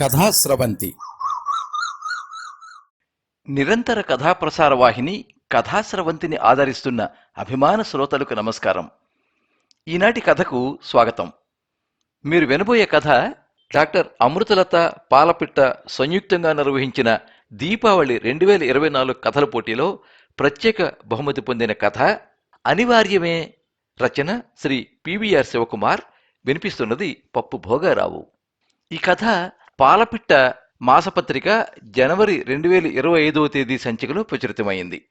కథాస్రవంతి నిరంతర కథాప్రసార వాహిని కథాస్రవంతిని ఆదరిస్తున్న అభిమాన శ్రోతలకు నమస్కారం. ఈనాటి కథకు స్వాగతం. మీరు వినబోయే కథ డాక్టర్ అమృతలత పాలపిట్ట సంయుక్తంగా నిర్వహించిన దీపావళి రెండు వేల ఇరవై నాలుగు కథల పోటీలో ప్రత్యేక బహుమతి పొందిన కథ అనివార్యమే రచన శ్రీ పివిఆర్ శివకుమార్. వినిపిస్తున్నది పప్పు భోగారావు. ఈ కథ పాలపిట్ట మాసపత్రిక జనవరి రెండు వేల ఇరవై ఐదవ తేదీ సంచికలో ప్రచురితమైంది.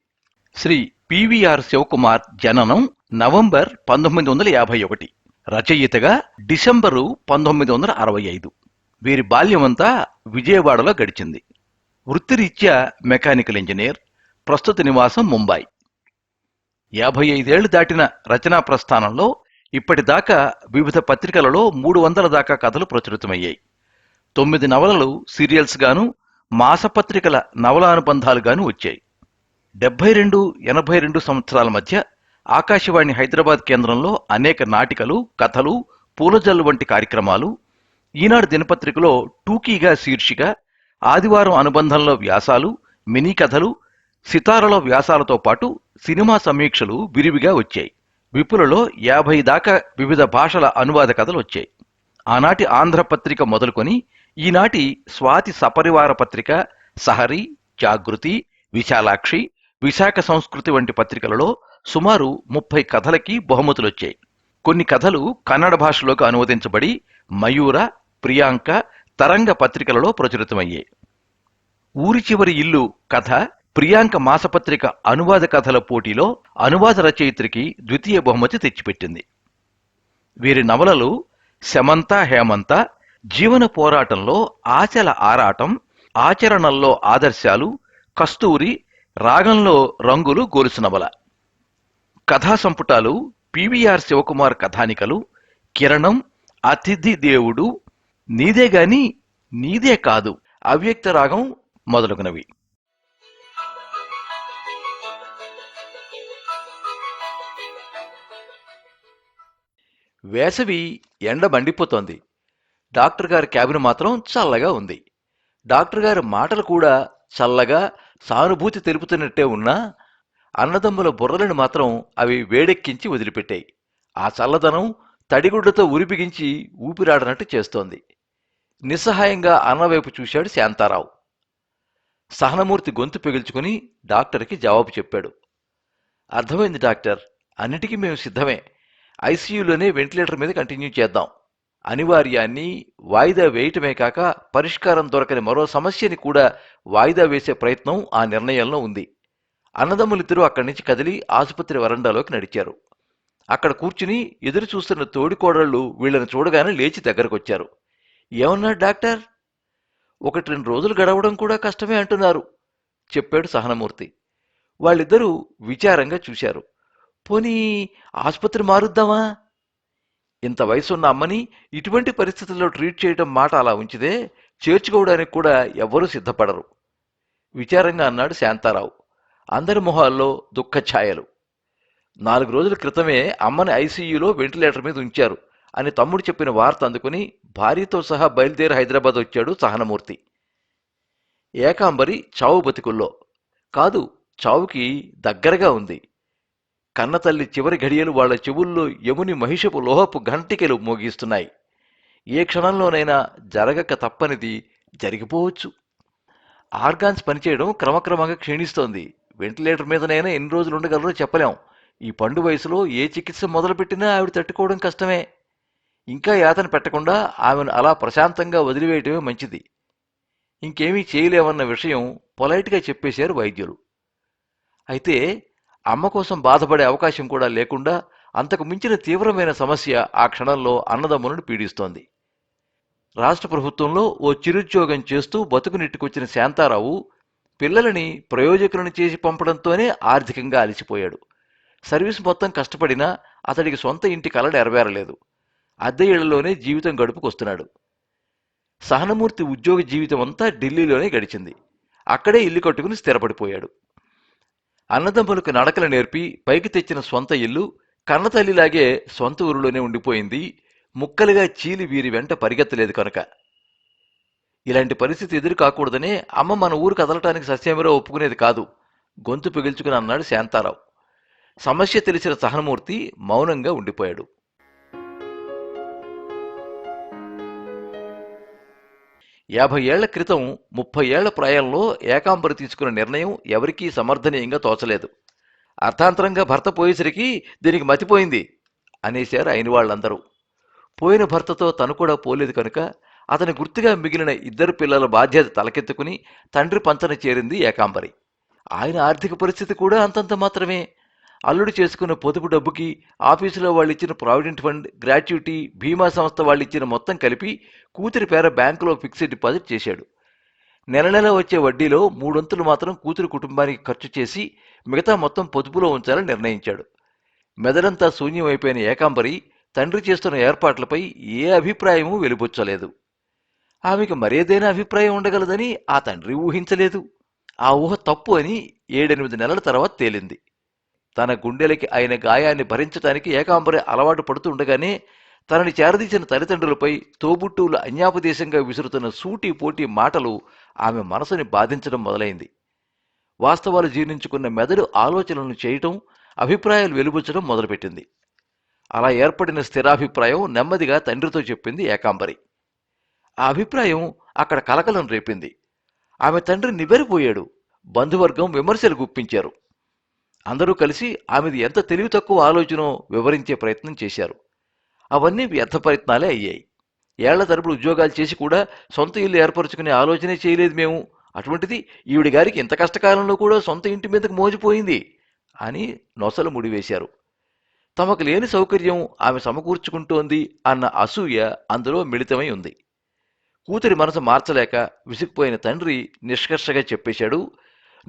శ్రీ పివిఆర్ శివకుమార్ జననం నవంబర్ పంతొమ్మిది వందల యాభై ఒకటి. రచయితగా డిసెంబరు పంతొమ్మిది వందల అరవై ఐదు. వీరి బాల్యమంతా విజయవాడలో గడిచింది. వృత్తిరీత్యా మెకానికల్ ఇంజనీర్ ప్రస్తుత నివాసం ముంబై. యాభై ఐదేళ్ళు దాటిన రచనా ప్రస్థానంలో ఇప్పటిదాకా వివిధ పత్రికలలో మూడు వందల దాకా కథలు ప్రచురితమయ్యాయి. తొమ్మిది నవలలు సీరియల్స్ గాను మాసపత్రికల నవల గాను వచ్చాయి. డెబ్బై రెండు ఎనభై రెండు సంవత్సరాల మధ్య ఆకాశవాణి హైదరాబాద్ కేంద్రంలో అనేక నాటికలు కథలు పూలజల్లు వంటి కార్యక్రమాలు ఈనాడు దినపత్రికలో టూకీగా శీర్షిక ఆదివారం అనుబంధంలో వ్యాసాలు మినీ కథలు సితారలో వ్యాసాలతో పాటు సినిమా సమీక్షలు విరివిగా వచ్చాయి. విపులలో యాభై దాకా వివిధ భాషల అనువాద కథలు వచ్చాయి. ఆనాటి ఆంధ్రపత్రిక మొదలుకొని ఈనాటి స్వాతి సపరివార పత్రిక సహరి జాగృతి విశాలాక్షి విశాఖ సంస్కృతి వంటి పత్రికలలో సుమారు ముప్పై కథలకి బహుమతులొచ్చాయి. కొన్ని కథలు కన్నడ భాషలోకి అనువదించబడి మయూర ప్రియాంక తరంగ పత్రికలలో ప్రచురితమయ్యాయి. ఊరి చివరి ఇల్లు కథ ప్రియాంక మాసపత్రిక అనువాద కథల పోటీలో అనువాద రచయిత్రికి ద్వితీయ బహుమతి తెచ్చిపెట్టింది. వీరి నవలలు శమంత హేమంత జీవన పోరాటంలో ఆచల ఆరాటం ఆచరణల్లో ఆదర్శాలు కస్తూరి రాగంలో రంగులు గోలుసునవల కథా సంపుటాలు పివిఆర్ శివకుమార్ కథానికలు కిరణం అతిథి దేవుడు నీదే గాని నీదే కాదు అవ్యక్త రాగం మొదలగునవి. వేసవి ఎండ మండిపోతోంది. డాక్టర్ గారి క్యాబిన్ మాత్రం చల్లగా ఉంది. డాక్టర్ గారి మాటలు కూడా చల్లగా సానుభూతి తెలుపుతున్నట్టే ఉన్నా అన్నదమ్ముల బుర్రలను మాత్రం అవి వేడెక్కించి వదిలిపెట్టాయి. ఆ చల్లదనం తడిగుడ్డతో ఉరిపిగించి ఊపిరాడనట్టు చేస్తోంది. నిస్సహాయంగా అన్నవైపు చూశాడు శాంతారావు. సహనమూర్తి గొంతు పెగిల్చుకుని డాక్టర్కి జవాబు చెప్పాడు. అర్థమైంది డాక్టర్ అన్నిటికీ మేము సిద్ధమే. ఐసీయూలోనే వెంటిలేటర్ మీద కంటిన్యూ చేద్దాం. అనివార్యాన్ని వాయిదా వేయటమే కాక పరిష్కారం దొరకని మరో సమస్యని కూడా వాయిదా వేసే ప్రయత్నం ఆ నిర్ణయంలో ఉంది. అన్నదమ్ములిద్దరూ అక్కడి నుంచి కదిలి ఆసుపత్రి వరండాలోకి నడిచారు. అక్కడ కూర్చుని ఎదురు చూస్తున్న తోడికోడళ్ళు వీళ్ళని చూడగానే లేచి దగ్గరకొచ్చారు. ఏమన్నాడు డాక్టర్? ఒకటి రెండు రోజులు గడవడం కూడా కష్టమే అంటున్నారు చెప్పాడు సహనమూర్తి. వాళ్ళిద్దరూ విచారంగా చూశారు. పోనీ ఆసుపత్రి మారుద్దామా? ఇంత వయసున్న అమ్మని ఇటువంటి పరిస్థితుల్లో ట్రీట్ చేయడం మాట అలా ఉంచితే చేర్చుకోవడానికి కూడా ఎవ్వరూ సిద్ధపడరు. విచారంగా అన్నాడు శాంతారావు. అందరి మొహాల్లో దుఃఖ ఛాయలు. నాలుగు రోజుల క్రితమే అమ్మని ఐసీయూలో వెంటిలేటర్ మీద ఉంచారు అని తమ్ముడు చెప్పిన వార్త అందుకుని భార్యతో సహా బయలుదేరి హైదరాబాద్ వచ్చాడు సహనమూర్తి. ఏకాంబరి చావు బతికుల్లో. కాదు చావుకి దగ్గరగా ఉంది. కన్నతల్లి చివరి ఘడియలు వాళ్ళ చెవుల్లో యముని మహిషపు లోహపు ఘంటికలు మోగిస్తున్నాయి. ఏ క్షణంలోనైనా జరగక తప్పనిది జరిగిపోవచ్చు. ఆర్గాన్స్ పనిచేయడం క్రమక్రమంగా క్షీణిస్తోంది. వెంటిలేటర్ మీదనైనా ఎన్ని రోజులు ఉండగలరో చెప్పలేం. ఈ పండు వయసులో ఏ చికిత్స మొదలుపెట్టినా ఆవిడ తట్టుకోవడం కష్టమే. ఇంకా యాతన పెట్టకుండా ఆమెను అలా ప్రశాంతంగా వదిలివేయటమే మంచిది. ఇంకేమీ చేయలేమన్న విషయం పొలైట్గా చెప్పేశారు వైద్యులు. అయితే అమ్మ కోసం బాధపడే అవకాశం కూడా లేకుండా అంతకు మించిన తీవ్రమైన సమస్య ఆ క్షణంలో అన్నదమ్ములను పీడిస్తోంది. రాష్ట్ర ప్రభుత్వంలో ఓ చిరుద్యోగం చేస్తూ బతుకునెట్టుకొచ్చిన శాంతారావు పిల్లలని ప్రయోజకులను చేసి పంపడంతోనే ఆర్థికంగా అలసిపోయాడు. సర్వీస్ మొత్తం కష్టపడినా అతడికి సొంత ఇంటి కల నెరవేరలేదు. అద్దె ఇళ్ళలోనే జీవితం గడుపుకొస్తున్నాడు. సహనమూర్తి ఉద్యోగ జీవితం అంతా ఢిల్లీలోనే గడిచింది. అక్కడే ఇల్లు కట్టుకుని స్థిరపడిపోయాడు. అన్నదమ్ములకు నడకలు నేర్పి పైకి తెచ్చిన సొంత ఇల్లు కన్నతల్లిలాగే సొంత ఊరిలోనే ఉండిపోయింది. ముక్కలుగా చీలి వీరి వెంట పరిగెత్తలేదు కనుక. ఇలాంటి పరిస్థితి ఎదురు కాకూడదనే అమ్మ మన ఊరు కదలటానికి సస్యమేరో ఒప్పుకునేది కాదు. గొంతు పిగిల్చుకుని అన్నాడు శాంతారావు. సమస్య తెలిసిన సహనమూర్తి మౌనంగా ఉండిపోయాడు. యాభై ఏళ్ళ క్రితం ముప్పై ఏళ్ళ ప్రాయంలో ఏకాంబరి తీసుకున్న నిర్ణయం ఎవరికీ సమర్థనీయంగా తోచలేదు. అర్థాంతరంగా భర్త పోయేసరికి దీనికి మతిపోయింది అనేశారు అయిన వాళ్ళందరూ. పోయిన భర్తతో తను కూడా పోలేదు కనుక అతని గుర్తుగా మిగిలిన ఇద్దరు పిల్లల బాధ్యత తలకెత్తుకుని తండ్రి పంచన చేరింది ఏకాంబరి. ఆయన ఆర్థిక పరిస్థితి కూడా అంతంత మాత్రమే. అల్లుడు చేసుకున్న పొదుపు డబ్బుకి ఆఫీసులో వాళ్ళు ఇచ్చిన ప్రావిడెంట్ ఫండ్ గ్రాట్యుటీ బీమా సంస్థ వాళ్ళు ఇచ్చిన మొత్తం కలిపి కూతురి పేర బ్యాంకులో ఫిక్స్డ్ డిపాజిట్ చేశాడు. నెల నెల వచ్చే వడ్డీలో మూడొంతులు మాత్రం కూతురు కుటుంబానికి ఖర్చు చేసి మిగతా మొత్తం పొదుపులో ఉంచాలని నిర్ణయించాడు. మెదడంతా శూన్యమైపోయిన ఏకాంబరి తండ్రి చేస్తున్న ఏర్పాట్లపై ఏ అభిప్రాయమూ వెలుబుచ్చలేదు. ఆమెకు మరేదైనా అభిప్రాయం ఉండగలదని ఆ తండ్రి ఊహించలేదు. ఆ ఊహ తప్పు అని ఏడెనిమిది నెలల తర్వాత తేలింది. తన గుండెలకి ఆయన గాయాన్ని భరించటానికి ఏకాంబరి అలవాటు పడుతూ ఉండగానే తనని చేరదీసిన తల్లిదండ్రులపై తోబుట్టువులు అన్యాపదేశంగా విసురుతున్న సూటి పోటీ మాటలు ఆమె మనసుని బాధించడం మొదలైంది. వాస్తవాలు జీర్ణించుకున్న మెదడు ఆలోచనలను చేయటం అభిప్రాయాలు వెలుబుచ్చడం మొదలుపెట్టింది. అలా ఏర్పడిన స్థిరాభిప్రాయం నెమ్మదిగా తండ్రితో చెప్పింది ఏకాంబరి. ఆ అభిప్రాయం అక్కడ కలకలం రేపింది. ఆమె తండ్రి నివ్వెరిపోయాడు. బంధువర్గం విమర్శలు గుప్పించారు. అందరూ కలిసి ఆమెది ఎంత తెలివి తక్కువ ఆలోచనో వివరించే ప్రయత్నం చేశారు. అవన్నీ వ్యర్థ ప్రయత్నాలే అయ్యాయి. ఏళ్ళ తరపుడు ఉద్యోగాలు చేసి కూడా సొంత ఇల్లు ఏర్పరచుకునే ఆలోచనే చేయలేదు మేము. అటువంటిది ఈవిడి గారికి ఇంత కష్టకాలంలో కూడా సొంత ఇంటి మీదకు మోజిపోయింది అని నొసలు ముడివేశారు. తమకు లేని సౌకర్యం ఆమె సమకూర్చుకుంటోంది అన్న అసూయ అందులో మిళితమై ఉంది. కూతురి మనసు మార్చలేక విసిగిపోయిన తండ్రి నిష్కర్షగా చెప్పేశాడు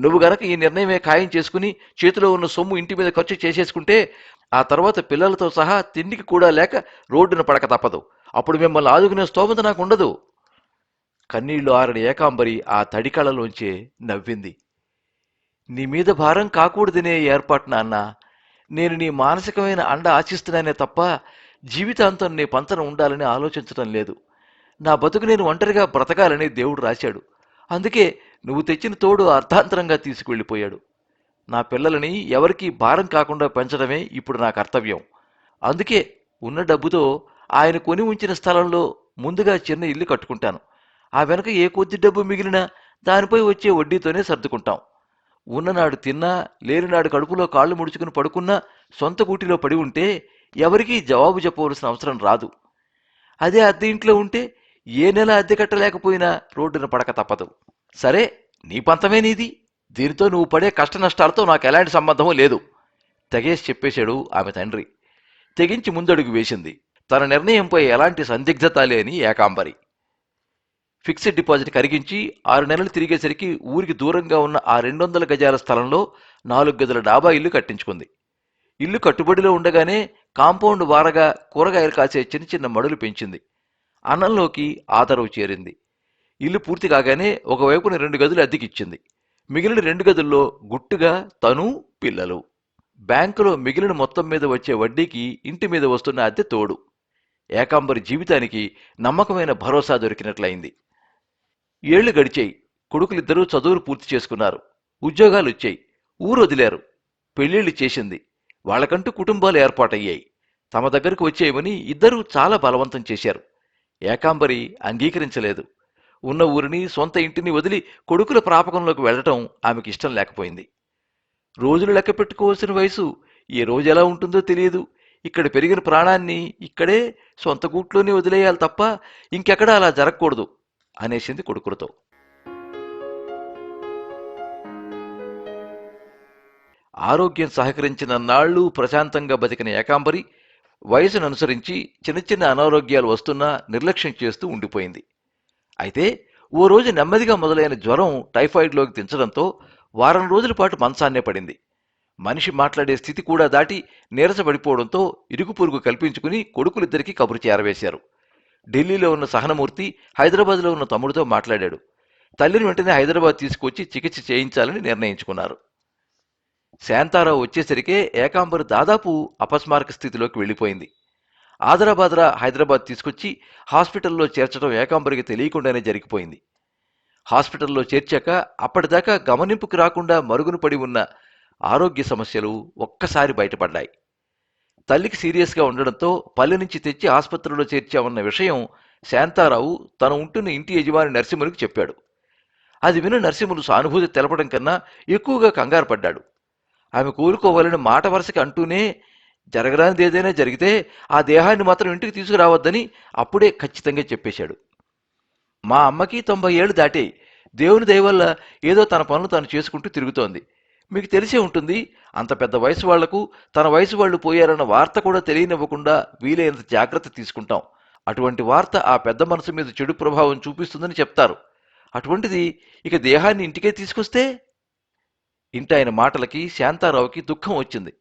నువ్వు గనక ఈ నిర్ణయమే ఖాయం చేసుకుని చేతిలో ఉన్న సొమ్ము ఇంటి మీద ఖర్చు చేసేసుకుంటే ఆ తర్వాత పిల్లలతో సహా తిండికి కూడా లేక రోడ్డున పడక తప్పదు. అప్పుడు మిమ్మల్ని ఆదుకునే స్తోమత నాకు ఉండదు కన్నీళ్ళు ఆరిన ఏకాంబరి ఆ తడికళలోంచే నవ్వింది. నీ మీద భారం కాకూడదనే ఏర్పాటు నాన్న. నేను నీ మానసికమైన అండ ఆశిస్తున్నానే తప్ప జీవితాంతం నీ పంతన ఉండాలని ఆలోచించడం లేదు. నా బతుకు నేను ఒంటరిగా బ్రతకాలని దేవుడు రాశాడు. అందుకే నువ్వు తెచ్చిన తోడు అర్థాంతరంగా తీసుకువెళ్ళిపోయాడు. నా పిల్లలని ఎవరికీ భారం కాకుండా పెంచడమే ఇప్పుడు నా కర్తవ్యం. అందుకే ఉన్న డబ్బుతో ఆయన కొని ఉంచిన స్థలంలో ముందుగా చిన్న ఇల్లు కట్టుకుంటాను. ఆ వెనక ఏ కొద్ది డబ్బు మిగిలినా దానిపై వచ్చే వడ్డీతోనే సర్దుకుంటాం. ఉన్ననాడు తిన్నా లేనినాడు కడుపులో కాళ్ళు ముడుచుకుని పడుకున్నా సొంత కూటిలో పడి ఉంటే ఎవరికీ జవాబు చెప్పవలసిన అవసరం రాదు. అదే అద్దె ఇంట్లో ఉంటే ఏ నెల అద్దె కట్టలేకపోయినా రోడ్డున పడక తప్పదు. సరే నీ పంతమే నీది. దీనితో నువ్వు పడే కష్ట నష్టాలతో నాకు ఎలాంటి సంబంధమూ లేదు. తెగేసి చెప్పేశాడు ఆమె తండ్రి. తెగించి ముందడుగు వేసింది. తన నిర్ణయంపై ఎలాంటి సందిగ్ధత లేని ఏకాంబరి. ఫిక్స్డ్ డిపాజిట్ కరిగించి ఆరు నెలలు తిరిగేసరికి ఊరికి దూరంగా ఉన్న ఆ రెండు వందల గజాల స్థలంలో నాలుగు గదుల డాబా ఇల్లు కట్టించుకుంది. ఇల్లు కట్టుబడిలో ఉండగానే కాంపౌండ్ వారగా కూరగాయలు కాసే చిన్న చిన్న మడులు పెంచింది. అన్నంలోకి ఆదరవు చేరింది. ఇల్లు పూర్తి కాగానే ఒకవైపున రెండు గదులు అద్దెకిచ్చింది. మిగిలిన రెండు గదుల్లో గుట్టుగా తను పిల్లలు. బ్యాంకులో మిగిలిన మొత్తం మీద వచ్చే వడ్డీకి ఇంటి మీద వస్తున్న అద్దె తోడు. ఏకాంబరి జీవితానికి నమ్మకమైన భరోసా దొరికినట్లయింది. ఏళ్ళు గడిచాయి. కొడుకులిద్దరూ చదువులు పూర్తి చేసుకున్నారు. ఉద్యోగాలు వచ్చాయి ఊరు వదిలారు పెళ్ళిళ్ళు చేసింది. వాళ్ళకంటూ కుటుంబాలు ఏర్పాటయ్యాయి. తమ దగ్గరకు వచ్చేయమని ఇద్దరూ చాలా బలవంతం చేశారు. ఏకాంబరి అంగీకరించలేదు. ఉన్న ఊరిని సొంత ఇంటిని వదిలి కొడుకుల ప్రాపకంలోకి వెళ్ళటం ఆమెకి ఇష్టం లేకపోయింది. రోజులు లెక్క పెట్టుకోవాల్సిన వయసు ఏ రోజు ఎలా ఉంటుందో తెలియదు. ఇక్కడ పెరిగిన ప్రాణాన్ని ఇక్కడే సొంత గూట్లోనే వదిలేయాలి తప్ప ఇంకెక్కడ అలా జరగకూడదు అనేసింది కొడుకులతో. ఆరోగ్యం సహకరించిన నాళ్ళు ప్రశాంతంగా బతికిన ఏకాంబరి వయసును అనుసరించి చిన్న చిన్న అనారోగ్యాలు వస్తున్నా నిర్లక్ష్యం చేస్తూ ఉండిపోయింది. అయితే ఓ రోజు నెమ్మదిగా మొదలైన జ్వరం టైఫాయిడ్లోకి దించడంతో వారం రోజుల పాటు మంచాన్నే పడింది. మనిషి మాట్లాడే స్థితి కూడా దాటి నీరసపడిపోవడంతో ఇరుగు పొరుగు కల్పించుకుని కొడుకులిద్దరికీ కబురు చేరవేశారు. ఢిల్లీలో ఉన్న సహనమూర్తి హైదరాబాద్లో ఉన్న తమ్ముడితో మాట్లాడాడు. తల్లిని వెంటనే హైదరాబాద్ తీసుకొచ్చి చికిత్స చేయించాలని నిర్ణయించుకున్నారు. శాంతారావు వచ్చేసరికే ఏకాంబరు దాదాపు అపస్మారక స్థితిలోకి వెళ్ళిపోయింది. ఆదరాబాదరా హైదరాబాద్ తీసుకొచ్చి హాస్పిటల్లో చేర్చడం ఏకాంబరికి తెలియకుండానే జరిగిపోయింది. హాస్పిటల్లో చేర్చాక అప్పటిదాకా గమనింపుకు రాకుండా మరుగున పడి ఉన్న ఆరోగ్య సమస్యలు ఒక్కసారి బయటపడ్డాయి. తల్లికి సీరియస్గా ఉండడంతో పల్లె నుంచి తెచ్చి ఆసుపత్రిలో చేర్చామన్న విషయం శాంతారావు తను ఉంటున్న ఇంటి యజమాని నరసింహునికి చెప్పాడు. అది విని నరసింహులు సానుభూతి తెలపడం కన్నా ఎక్కువగా కంగారు పడ్డాడు. ఆమె కోలుకోవాలని మాట వరుసకి అంటూనే జరగరానిది ఏదైనా జరిగితే ఆ దేహాన్ని మాత్రం ఇంటికి తీసుకురావద్దని అప్పుడే ఖచ్చితంగా చెప్పేశాడు. మా అమ్మకి తొంభై ఏళ్ళు దాటాయి దేవుని దయవల్ల ఏదో తన పనులు తాను చేసుకుంటూ తిరుగుతోంది. మీకు తెలిసే ఉంటుంది అంత పెద్ద వయసు వాళ్ళకు తన వయసు వాళ్ళు పోయారన్న వార్త కూడా తెలియనివ్వకుండా వీలైనంత జాగ్రత్త తీసుకుంటాం. అటువంటి వార్త ఆ పెద్ద మనసు మీద చెడు ప్రభావం చూపిస్తుందని చెప్తారు. అటువంటిది ఇక దేహాన్ని ఇంటికే తీసుకొస్తే? ఇంటి ఆయన మాటలకి శాంతారావుకి దుఃఖం వచ్చింది.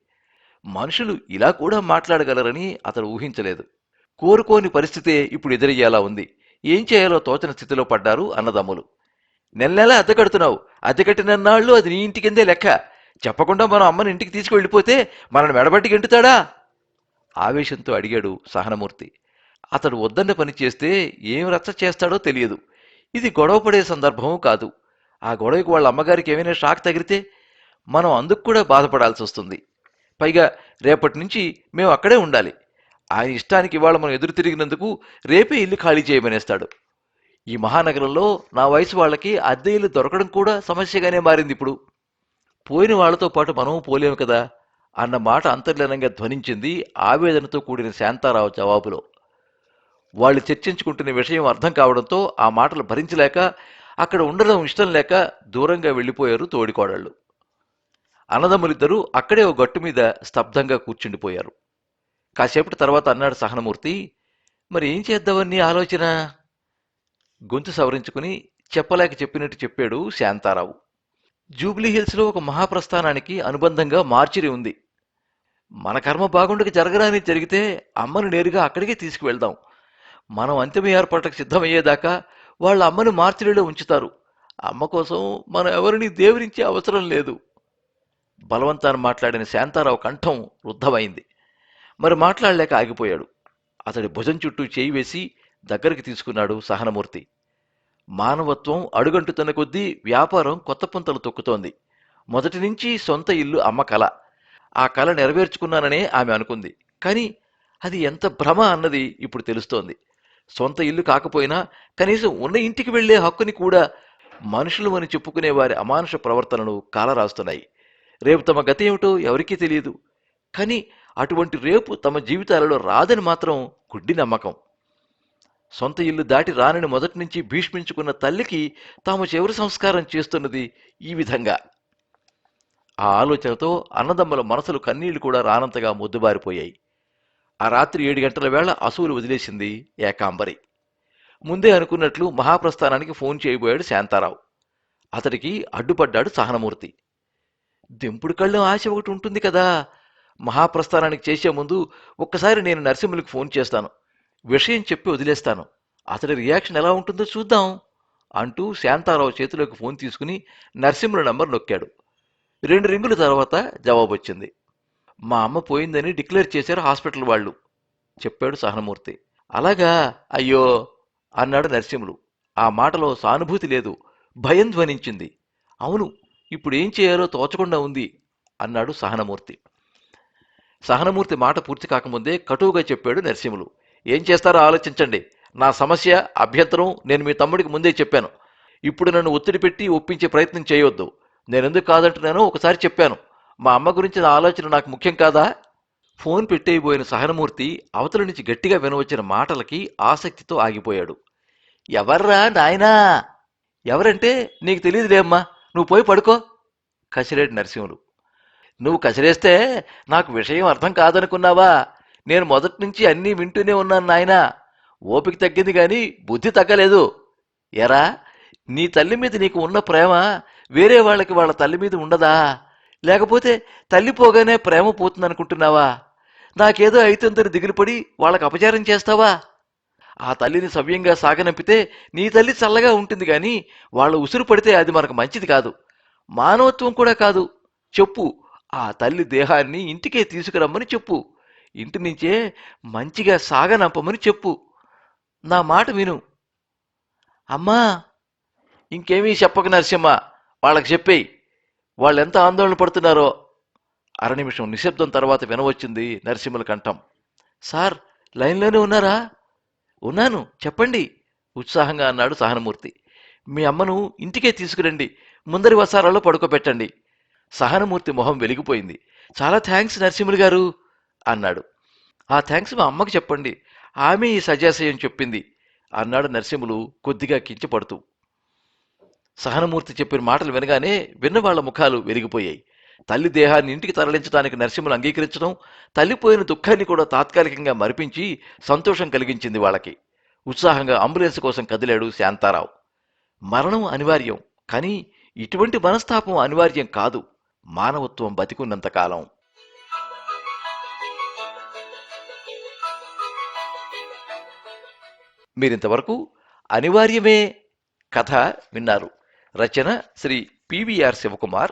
మనుషులు ఇలా కూడా మాట్లాడగలరని అతడు ఊహించలేదు. కోరుకోని పరిస్థితే ఇప్పుడు ఎదురయ్యేలా ఉంది. ఏం చేయాలో తోచని స్థితిలో పడ్డారు అన్నదమ్ములు. నెల నెల అద్దె కడుతున్నావు అద్దె కట్టినన్నాళ్ళు అది నీ ఇంటి కిందే లెక్క. చెప్పకుండా మనం అమ్మని ఇంటికి తీసుకువెళ్ళిపోతే మనల్ని మెడబట్టి గెంటుతాడా? ఆవేశంతో అడిగాడు సహనమూర్తి. అతడు వద్దన్న పని చేస్తే ఏం రచ్చ చేస్తాడో తెలియదు. ఇది గొడవ పడే సందర్భం కాదు. ఆ గొడవకి వాళ్ళ అమ్మగారికి ఏమైనా షాక్ తగిలితే మనం అందుకు కూడా బాధపడాల్సి వస్తుంది. పైగా రేపటి నుంచి మేము అక్కడే ఉండాలి. ఆయన ఇష్టానికి ఇవాళ మనం ఎదురు తిరిగినందుకు రేపే ఇల్లు ఖాళీ చేయమనేస్తాడు. ఈ మహానగరంలో నా వయసు వాళ్ళకి అద్దె ఇల్లు దొరకడం కూడా సమస్యగానే మారింది ఇప్పుడు. పోయిన వాళ్ళతో పాటు మనము పోలేము కదా అన్న మాట అంతర్లీనంగా ధ్వనించింది ఆవేదనతో కూడిన శాంతారావు జవాబులో. వాళ్ళు చర్చించుకుంటున్న విషయం అర్థం కావడంతో ఆ మాటలు భరించలేక అక్కడ ఉండడం ఇష్టం లేక దూరంగా వెళ్ళిపోయారు తోడికోడళ్ళు. అన్నదమ్ములిద్దరూ అక్కడే ఓ గట్టు మీద స్తబ్దంగా కూర్చుండిపోయారు. కాసేపటి తర్వాత అన్నాడు సహనమూర్తి మరి ఏం చేద్దామని ఆలోచన? గొంతు సవరించుకుని చెప్పలేక చెప్పినట్టు చెప్పాడు శాంతారావు. జూబ్లీ హిల్స్లో ఒక మహాప్రస్థానానికి అనుబంధంగా మార్చిరి ఉంది. మన కర్మ బాగుండక జరగరాని జరిగితే అమ్మను నేరుగా అక్కడికే తీసుకువెళ్దాం. మనం అంతిమ ఏర్పాట్లకు సిద్ధమయ్యేదాకా వాళ్ళ అమ్మను మార్చిరిలో ఉంచుతారు. అమ్మ కోసం మనం ఎవరిని దేవునించే అవసరం లేదు. బలవంతాన్ని మాట్లాడిన శాంతారావు కంఠం రుద్ధమైంది. మరి మాట్లాడలేక ఆగిపోయాడు. అతడి భుజం చుట్టూ చేయి వేసి దగ్గరికి తీసుకున్నాడు సహనమూర్తి. మానవత్వం అడుగంటుతున్న కొద్దీ వ్యాపారం కొత్త పుంతలు తొక్కుతోంది. మొదటి నుంచి సొంత ఇల్లు అమ్మ కల. ఆ కళ నెరవేర్చుకున్నాననే ఆమె అనుకుంది. కానీ అది ఎంత భ్రమ అన్నది ఇప్పుడు తెలుస్తోంది. సొంత ఇల్లు కాకపోయినా కనీసం ఉన్న ఇంటికి వెళ్ళే హక్కుని కూడా మనుషులు అని చెప్పుకునే వారి అమానుష ప్రవర్తనలు కాలరాస్తున్నాయి. రేపు తమ గతి ఏమిటో ఎవరికీ తెలియదు. కానీ అటువంటి రేపు తమ జీవితాలలో రాదని మాత్రం గుడ్డి నమ్మకం. సొంత ఇల్లు దాటి రానని మొదటి నుంచి భీష్మించుకున్న తల్లికి తాము చివరి సంస్కారం చేస్తున్నది ఈ విధంగా. ఆ ఆలోచనతో అన్నదమ్ముల మనసులు కన్నీళ్ళు కూడా రానంతగా ముద్దుబారిపోయాయి. ఆ రాత్రి ఏడు గంటల వేళ అసూలు వదిలేసింది ఏకాంబరి. ముందే అనుకున్నట్లు మహాప్రస్థానానికి ఫోన్ చేయబోయాడు శాంతారావు. అతడికి అడ్డుపడ్డాడు సహనమూర్తి. దింపుడు కళ్ళం ఆశ ఒకటి ఉంటుంది కదా. మహాప్రస్థానానికి చేసే ముందు ఒక్కసారి నేను నరసింహులకు ఫోన్ చేస్తాను. విషయం చెప్పి వదిలేస్తాను. అతడి రియాక్షన్ ఎలా ఉంటుందో చూద్దాం అంటూ శాంతారావు చేతిలోకి ఫోన్ తీసుకుని నరసింహుల నంబర్ నొక్కాడు. రెండు రింగుల తర్వాత జవాబు వచ్చింది మా అమ్మ పోయిందని డిక్లేర్ చేశారు హాస్పిటల్ వాళ్ళు. చెప్పాడు సహనమూర్తి. అలాగా? అయ్యో! అన్నాడు నరసింహులు. ఆ మాటలో సానుభూతి లేదు. భయం ధ్వనించింది. అవును ఇప్పుడు ఏం చేయాలో తోచకుండా ఉంది అన్నాడు సహనమూర్తి. సహనమూర్తి మాట పూర్తి కాకముందే కటువుగా చెప్పాడు నరసింహులు. ఏం చేస్తారో ఆలోచించండి. నా సమస్య అభ్యంతరం నేను మీ తమ్ముడికి ముందే చెప్పాను. ఇప్పుడు నన్ను ఒత్తిడి పెట్టి ఒప్పించే ప్రయత్నం చేయొద్దు. నేను ఎందుకు కాదంటున్నానో ఒకసారి చెప్పాను. మా అమ్మ గురించి నా ఆలోచన నాకు ముఖ్యం కాదా? ఫోన్ పెట్టేయబోయిన సహనమూర్తి అవతల నుంచి గట్టిగా వినవచ్చిన మాటలకి ఆసక్తితో ఆగిపోయాడు. ఎవర్రా నాయనా? ఎవరంటే నీకు తెలియదులే అమ్మా. నువ్వు పోయి పడుకో. కసిరేటి నరసింహులు. నువ్వు కసిరేస్తే నాకు విషయం అర్థం కాదనుకున్నావా? నేను మొదటి నుంచి అన్నీ వింటూనే ఉన్నాను నాయన. ఓపిక తగ్గింది కానీ బుద్ధి తగ్గలేదు. ఎరా నీ తల్లి మీద నీకు ఉన్న ప్రేమ వేరే వాళ్ళకి వాళ్ళ తల్లి మీద ఉండదా? లేకపోతే తల్లి పోగానే ప్రేమ పోతుందనుకుంటున్నావా? నాకేదో అయితుందని దిగులుపడి వాళ్ళకి అపచారం చేస్తావా? ఆ తల్లిని సవ్యంగా సాగనంపితే నీ తల్లి చల్లగా ఉంటుంది కానీ వాళ్ళ ఉసురు పడితే అది మనకు మంచిది కాదు. మానవత్వం కూడా కాదు. చెప్పు. ఆ తల్లి దేహాన్ని ఇంటికే తీసుకురమ్మని చెప్పు. ఇంటి నుంచే మంచిగా సాగనంపమని చెప్పు. నా మాట విను. అమ్మా! ఇంకేమీ చెప్పక నరసింహ. వాళ్ళకి చెప్పేయి. వాళ్ళెంత ఆందోళన పడుతున్నారో. అర నిమిషం నిశ్శబ్దం తర్వాత వినవచ్చింది నరసింహుల కంఠం. సార్ లైన్లోనే ఉన్నారా? ఉన్నాను చెప్పండి ఉత్సాహంగా అన్నాడు సహనమూర్తి. మీ అమ్మను ఇంటికే తీసుకురండి ముందరి వసారాలో పడుకోబెట్టండి. సహనమూర్తి మొహం వెలిగిపోయింది. చాలా థ్యాంక్స్ నరసింహులు గారు అన్నాడు. ఆ థ్యాంక్స్ మా అమ్మకి చెప్పండి ఆమె ఈ సజాశయం చెప్పింది అన్నాడు నరసింహులు కొద్దిగా కించపడుతూ. సహనమూర్తి చెప్పిన మాటలు వినగానే విన్నవాళ్ళ ముఖాలు వెలిగిపోయాయి. తల్లి దేహాన్ని ఇంటికి తరలించడానికి నరసింహులు అంగీకరించడం తల్లిపోయిన దుఃఖాన్ని కూడా తాత్కాలికంగా మరిపించి సంతోషం కలిగించింది వాళ్ళకి. ఉత్సాహంగా అంబులెన్స్ కోసం కదిలాడు శాంతారావు. మరణం అనివార్యం కానీ ఇటువంటి మనస్తాపం అనివార్యం కాదు. మానవత్వం బతికున్నంతకాలం మీరింతవరకు అనివార్యమే కథ విన్నారు. రచన శ్రీ పివిఆర్ శివకుమార్